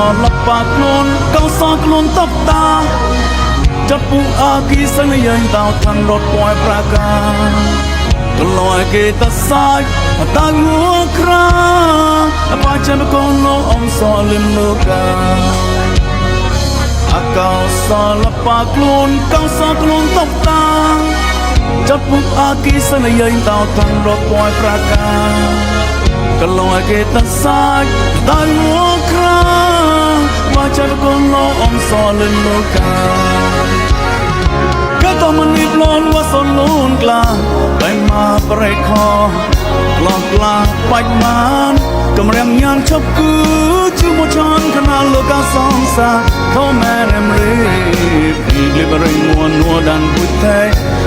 សលបាខ្លួនកោសខ្លួនតបតាចាប់ពុអាគីសងយ៉ាងតោឋានរត់ពួយប្រាការកលយគេតសាច់តាងัวក្រាបាចាំកូនលោកអំសលឹមលោកាអកោសលបាខ្លួនកោសខ្លួនតបតាចាប់ពុអាគីសងយ៉ាងតោឋានរត់ពួយប្រាការ kalau kita sak dan mukra kono om solen loka kata menit lon wasolun kla bai ma preko klon kla pai man កម្រាំងញ៉ាំឈប់គូជុំចនខណាលោកសងសាធំមែរមរីពីលិបរិងមួននួដានពុទ្ធែ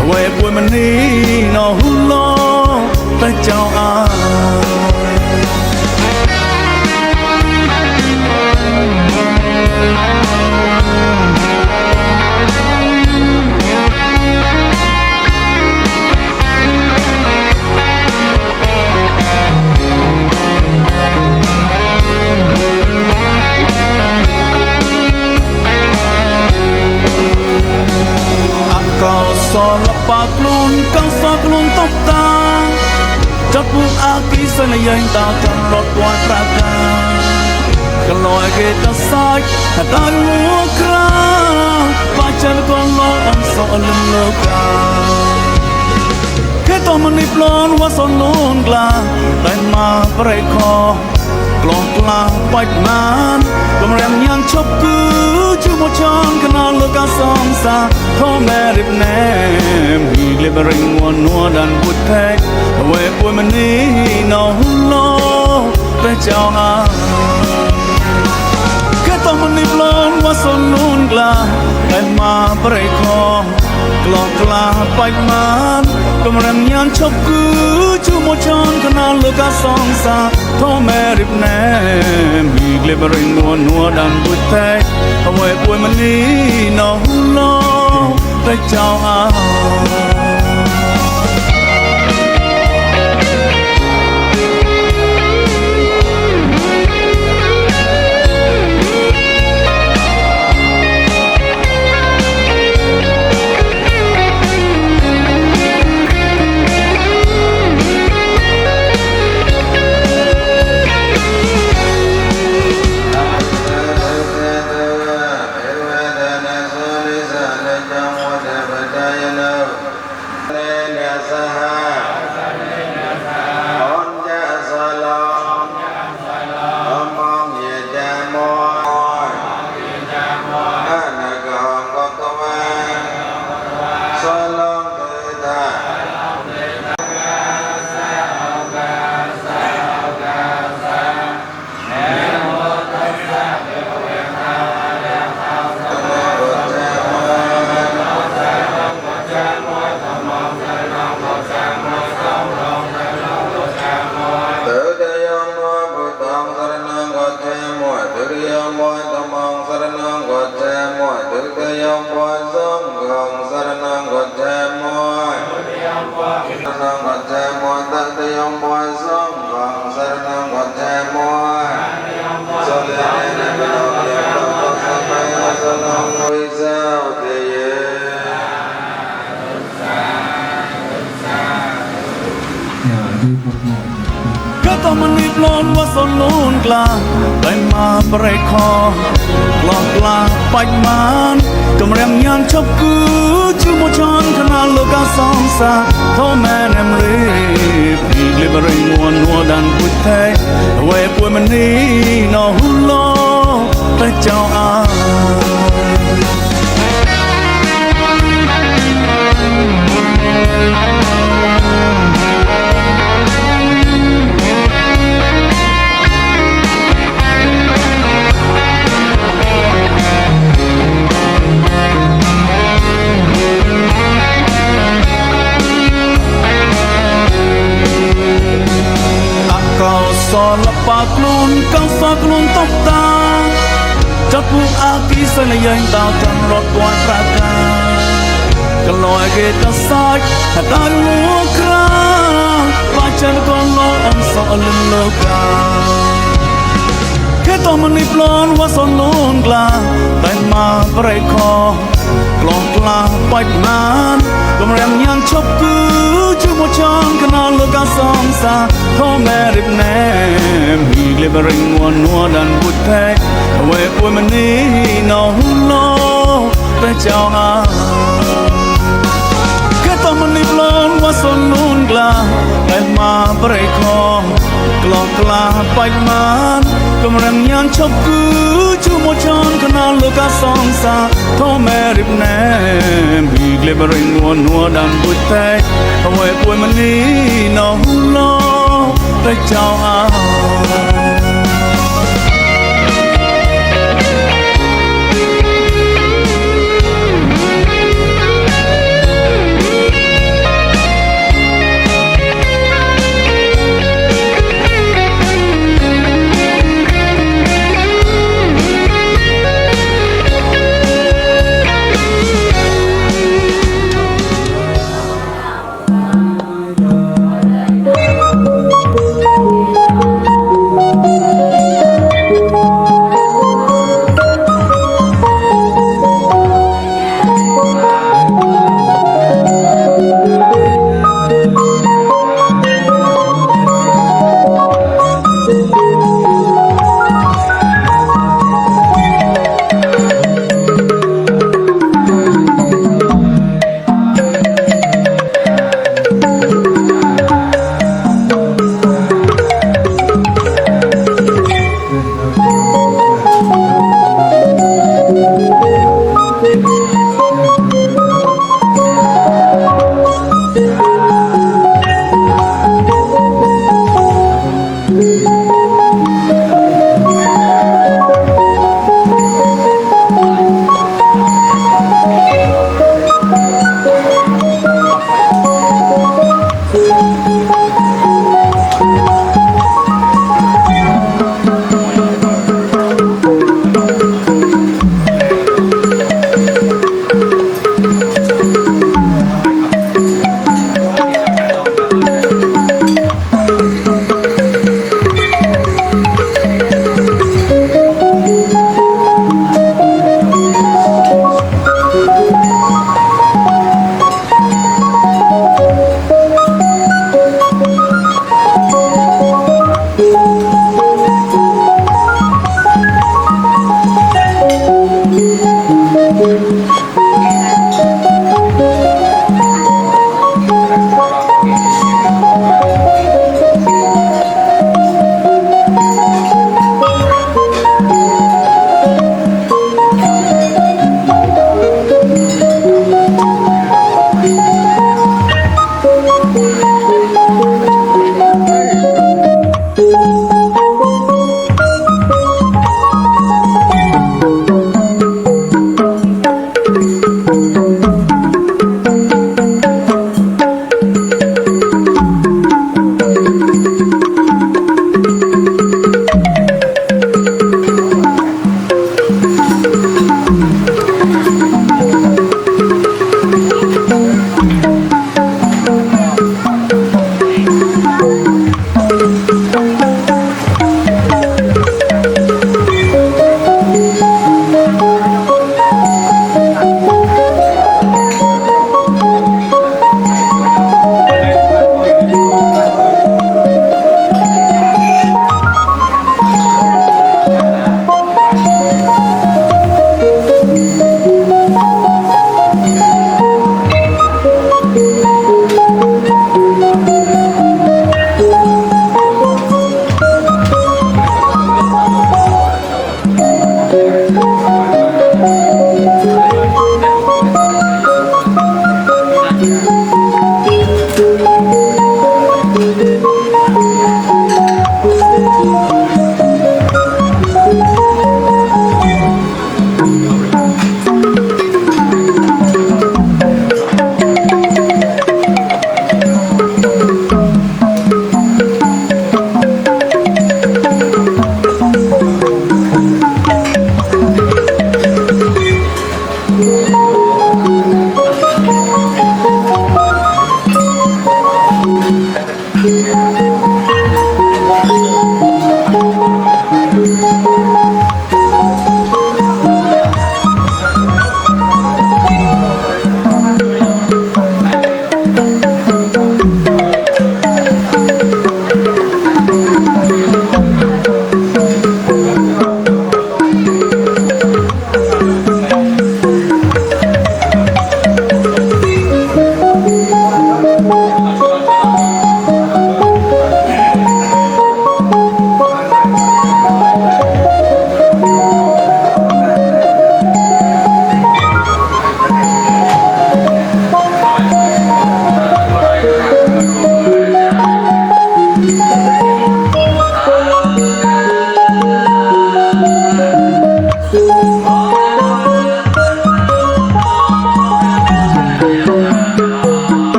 អ្ការកលយគេតសាច់តាងមួក្រាបាចានកលអនសអលឹមលោកាគេតមនីប្លន់វ៉ាសនូនក្លាតែមកប្រៃខក្លងក្លាបាច់ណានកំរាំងយ៉ាងឈប់គឺជួមកចងកណលលោកសងសាធំមែរិបណែមីក្លេ បរិងវនួដានពុទ្ធែអ្វីពួយមនីណោឡូតែចောင်းអា que tomo ni blon wa son nun gla ai ma pre kho klo kla pai man kum ram yan chop ku chu mo chon kana lo ka song sa tho me rip ne mi gle bring no no dan bu te awe pu ma ni no lo pe chao a tomani blon wason lun kla bai ma bre kho klong kla bai man kom rem nyan chop ku chu mo chon khana lo ka song sa tho man em re pi le bre muon nuo dan bu the we pu man ni no hu lo ta chao a គេទៅសោចដល់មួក្របាច់ចិនកូនលោកអំសអលឹមលោកកាគេទៅមនីប្លន់វ៉ាសនលូនក្លាតែមកប្រេខក្លងក្លាបាច់ណានកំរាំងញ៉ាំឈប់គឺជាមួយចង់កណលោកកាសងសាហូមែរិបណែមីក្លេបរិងវនវដានពុទ្ធេអ្វីពួយមនីណោះលោតែចောင်းអា សុននូនក្លាតែមកប្រៃខងក្លោះក្លាបាច់មានកំរឹងញ៉ាំឈប់គឺជាមួយចន់កណាលោកកាសងសាធម្មរិបណែមីក្លេបរិងងួននួដានបុយតែអ្វីពួយមនីណោះឡោតែចៅអោ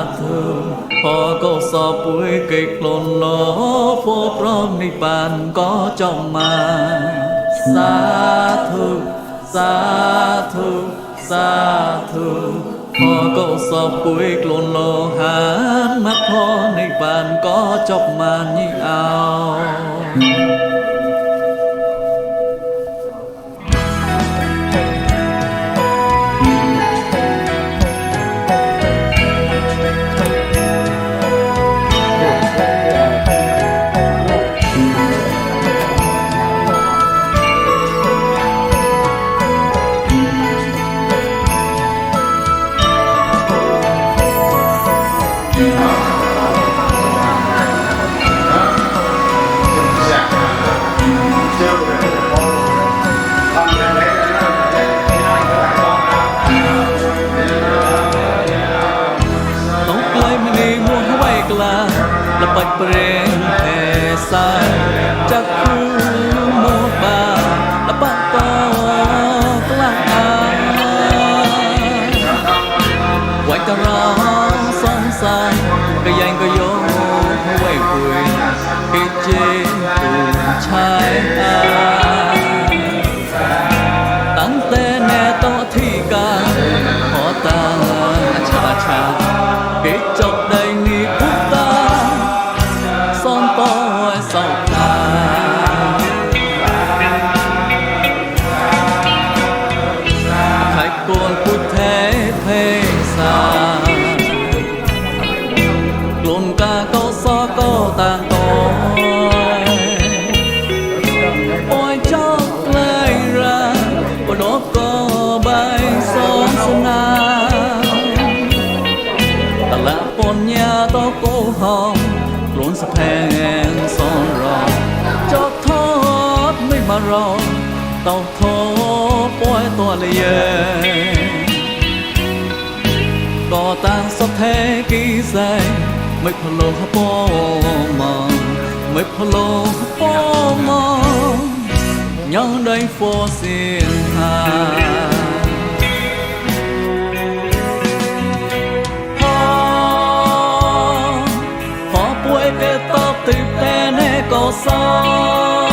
សាធុพอก็สอบปุ้ยเกิดกลนโลพอพร้อมในปานก็จอมมา สา ปัดเปรงแผ่สายจากคือมัวบาและปะปอกลางอาไว้กะรอสองสายก็ยังก็โยงไว้คุยกิเจตูชายอาตั้งแต่แน่ต่อที่การขอตาชาชา ละปนยาตอโกหอมกลนสะแพงสอนรอจอกทอดไม่มารอเต่าโทปล่อยตัวเลยเยก็ต่างสะแทกี่ใส่ไม่พะโลหะปอมอง mới phô lô phô mò nhau đây phô xiên hà phó phó bụi cái tóc tịp tên 高山。